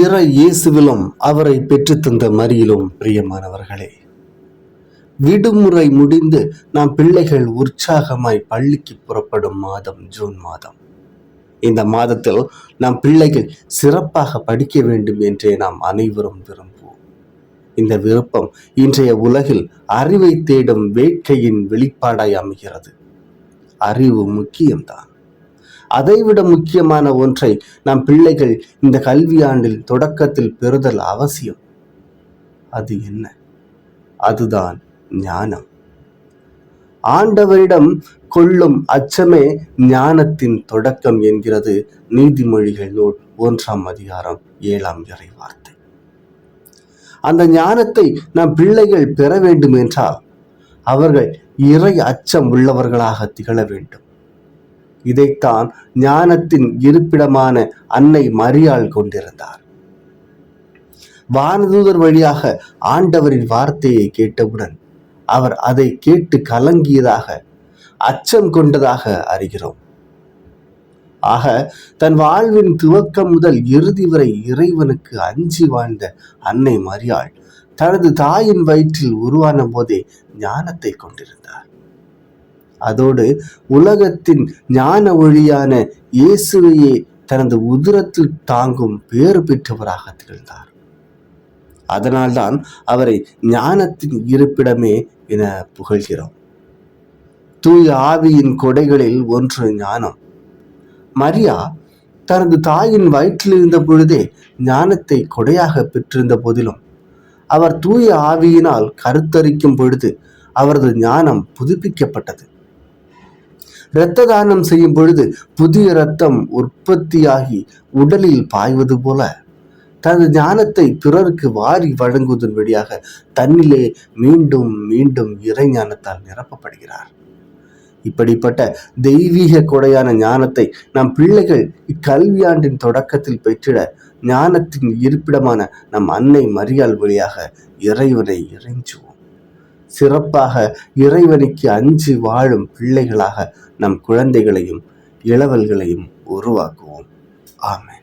இற இயேசுவிலும் அவரை பெற்றுத்தந்த மரியிலும் பிரியமானவர்களே விடுமுறை முடிந்து நாம் பிள்ளைகள் உற்சாகமாய் பள்ளிக்கு புறப்படும் மாதம் ஜூன் மாதம். இந்த மாதத்தில் நாம் பிள்ளைகள் சிறப்பாக படிக்க வேண்டும் என்றே நாம் அனைவரும் விரும்புவோம். இந்த விருப்பம் இன்றைய உலகில் அறிவை தேடும் வேட்கையின் வெளிப்பாடாய் அமைகிறது. அறிவு முக்கியம்தான். அதைவிட முக்கியமான ஒன்றை நம் பிள்ளைகள் இந்த கல்வியாண்டில் தொடக்கத்தில் பெறுதல் அவசியம். அது என்ன? அதுதான் ஞானம். ஆண்டவரிடம் கொள்ளும் அச்சமே ஞானத்தின் தொடக்கம் என்கிறது நீதிமொழிகள் நூல் ஒன்றாம் அதிகாரம் ஏழாம் இறை வார்த்தை. அந்த ஞானத்தை நம் பிள்ளைகள் பெற வேண்டும் என்றால் அவர்கள் இறை அச்சம் உள்ளவர்களாக திகழ வேண்டும். இதைத்தான் ஞானத்தின் இருப்பிடமான அன்னை மரியாள் கொண்டிருந்தார். வானதூதர் வழியாக ஆண்டவரின் வார்த்தையை கேட்டவுடன் அவர் அதை கேட்டு கலங்கியதாக அச்சம் கொண்டதாக அறிகிறோம். ஆக தன் வாழ்வின் துவக்கம் முதல் இறுதி வரை இறைவனுக்கு அஞ்சி வாழ்ந்த அன்னை மரியாள் தனது தாயின் வயிற்றில் உருவான போதே ஞானத்தை கொண்டிருந்தார். அதோடு உலகத்தின் ஞான ஒளியான இயேசுவையே தனது உதிரத்தில் தாங்கும் பேறு பெற்றவராக திகழ்ந்தார். அதனால்தான் அவரை ஞானத்தின் இருப்பிடமே என புகழ்கிறோம். தூய ஆவியின் கொடைகளில் ஒன்று ஞானம். மரியா தனது தாயின் வயிற்றில் இருந்த பொழுதே ஞானத்தை கொடையாக பெற்றிருந்த போதிலும் அவர் தூய ஆவியினால் கருத்தரிக்கும் பொழுது அவரது ஞானம் புதுப்பிக்கப்பட்டது. இரத்த தானம் செய்யும் பொழுது புதிய இரத்தம் உற்பத்தியாகி உடலில் பாய்வது போல. தனது ஞானத்தை பிறருக்கு வாரி வழங்குவதன் வழியாக தன்னிலே மீண்டும் மீண்டும் இறை ஞானத்தால் நிரப்பப்படுகிறார். இப்படிப்பட்ட தெய்வீக கொடையான ஞானத்தை நம் பிள்ளைகள் இக்கல்வியாண்டின் தொடக்கத்தில் பெற்றிட ஞானத்தின் இருப்பிடமான நம் அன்னை மரியாள் வழியாக இறைவனை இறைஞ்சுவோம். சிறப்பாக இறைவனுக்கு அஞ்சு வாழும் பிள்ளைகளாக நம் குழந்தைகளையும் இளவல்களையும் உருவாக்குவோம். ஆமென்.